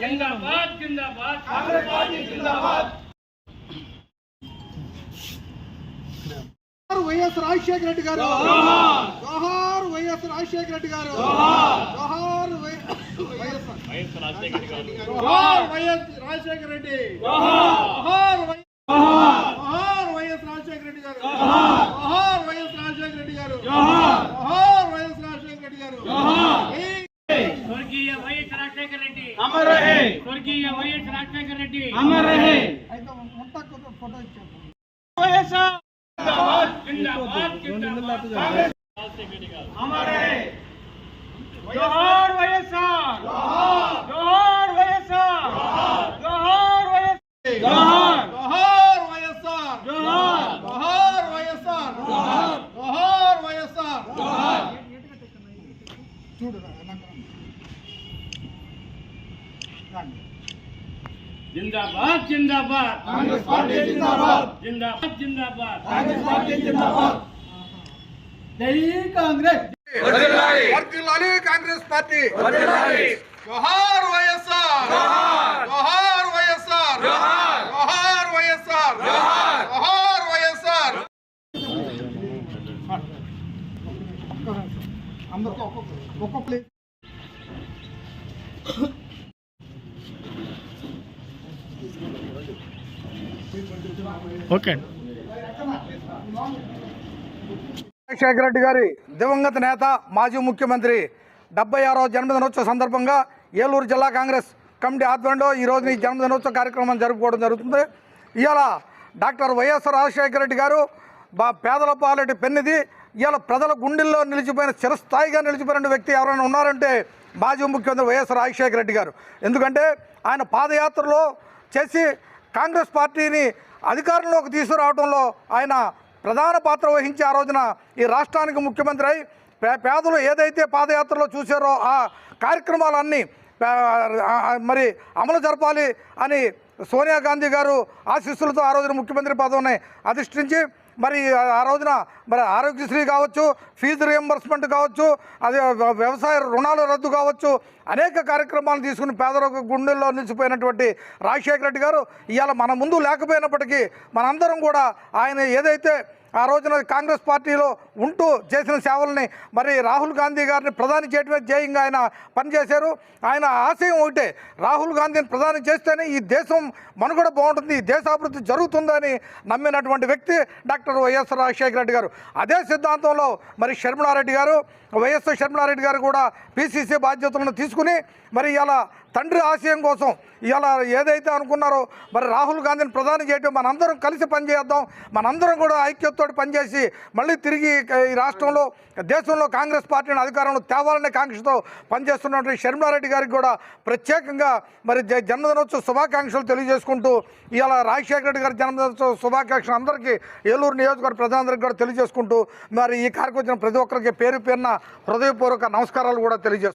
జిందాబాద్ జిందాబాద్ జోహార్ వైఎస్ రాజశేఖర రెడ్డి గారు. జోహార్. వైఎస్ రాజశేఖర రెడ్డి గారు. జోహార్. వైఎస్ రాజశేఖర రెడ్డి జోహార్ వై- జోహార్ రెడ్డి వైఎస్ రాజశేఖర రెడ్డి అమర్ రహే అయితే ఫోటో జోహార్ వైఎస్ఆర్ జోహార్ వైఎస్ఆర్ జోహార్ వైఎస్ఆర్ జోహార్ వైఎస్ఆర్ జోహార్ వైఎస్ఆర్ జోహార్ వైఎస్ఆర్ జోహార్ చూడు రండి జిందాబాద్ జిందాబాద్. కాంగ్రెస్ పార్టీ జిందాబాద్. జిందాబాద్ జిందాబాద్. కాంగ్రెస్ పార్టీ జిందాబాద్. జై కాంగ్రెస్. వర్ధిల్లాలి వర్ధిల్లాలి కాంగ్రెస్ పార్టీ. వర్ధిల్లాలి జోహార్ వైఎస్ఆర్. జోహార్. జోహార్ వైఎస్ఆర్. జోహార్. జోహార్ వైఎస్ఆర్. జోహార్. జోహార్ వైఎస్ఆర్. అందరికీ ఒక్కొక్క ఒక్కొక్క ఓకే. రాజశేఖర రెడ్డి గారి దివంగత నేత మాజీ ముఖ్యమంత్రి డెబ్బై ఆరో జన్మదినోత్సవ సందర్భంగా ఏలూరు జిల్లా కాంగ్రెస్ కమిటీ ఆధ్వర్యంలో ఈ ఈ జన్మదినోత్సవ కార్యక్రమం జరుపుకోవడం జరుగుతుంది. ఇవాళ డాక్టర్ వైఎస్ రాజశేఖర రెడ్డి గారు బా పేదల పాలటి పెన్నిది ఇవాళ ప్రజల గుండెల్లో నిలిచిపోయిన చిరస్థాయిగా నిలిచిపోయిన వ్యక్తి ఎవరైనా ఉన్నారంటే మాజీ ముఖ్యమంత్రి వైఎస్ రాజశేఖర రెడ్డి గారు. ఎందుకంటే ఆయన పాదయాత్రలో చేసి కాంగ్రెస్ పార్టీని అధికారంలోకి తీసుకురావడంలో ఆయన ప్రధాన పాత్ర వహించి ఆ రోజున ఈ రాష్ట్రానికి ముఖ్యమంత్రి అయి పే- పేదలు ఏదైతే పాదయాత్రలో చూశారో ఆ కార్యక్రమాలన్నీ మరి అమలు జరపాలి అని సోనియా గాంధీ గారు ఆశీస్సులతో ఆ రోజున ముఖ్యమంత్రి పదవిని అధిష్ఠించి మరి ఆ రోజున మరి ఆరోగ్యశ్రీ కావచ్చు ఫీజు రియంబర్స్మెంట్ కావచ్చు అదే వ్యవసాయ రుణాలు రద్దు కావచ్చు అనేక కార్యక్రమాలు తీసుకుని పేదలకు గుండెల్లో నిలిచిపోయినటువంటి రాజశేఖర రెడ్డి గారు ఇవాళ మన ముందు లేకపోయినప్పటికీ మనందరం కూడా ఆయన ఏదైతే ఆ రోజున కాంగ్రెస్ పార్టీలో ఉంటూ చేసిన సేవల్ని మరి రాహుల్ గాంధీ గారిని ప్రధాని చేయడమే ధ్యేయంగా ఆయన పనిచేశారు. ఆయన ఆశయం ఒకటే రాహుల్ గాంధీని ప్రధాని చేస్తేనే ఈ దేశం మనుగడ బాగుంటుంది ఈ దేశాభివృద్ధి జరుగుతుందని నమ్మినటువంటి వ్యక్తి డాక్టర్ వైఎస్ రాజశేఖర రెడ్డి గారు. అదే సిద్ధాంతంలో మరి షర్మిలారెడ్డి గారు వైఎస్ షర్మిలారెడ్డి గారు కూడా పిసిసి బాధ్యతలను తీసుకుని మరి ఇలా తండ్రి ఆశయం కోసం ఇలా ఏదైతే అనుకున్నారో మరి రాహుల్ గాంధీని ప్రధాని చేయటం మనందరం కలిసి పనిచేద్దాం మనందరం కూడా ఐక్యతతో పనిచేసి మళ్ళీ తిరిగి ఈ రాష్ట్రంలో దేశంలో కాంగ్రెస్ పార్టీని అధికారంలో తేవాలనే కాంక్షతో పనిచేస్తున్నటువంటి షర్మిలారెడ్డి గారికి కూడా ప్రత్యేకంగా మరి జ- జన్మదినోత్సవ శుభాకాంక్షలు తెలియజేసుకుంటూ ఇవాళ రాజశేఖర రెడ్డి గారి జన్మదినోత్సవ శుభాకాంక్షలు అందరికీ ఏలూరు నియోజకవర్గ ప్రజలందరికీ కూడా తెలియజేసుకుంటూ మరి ఈ కార్యక్రమం వచ్చిన ప్రతి ఒక్కరికి పేరు పేరున హృదయపూర్వక నమస్కారాలు కూడా తెలియజేస్తున్నాను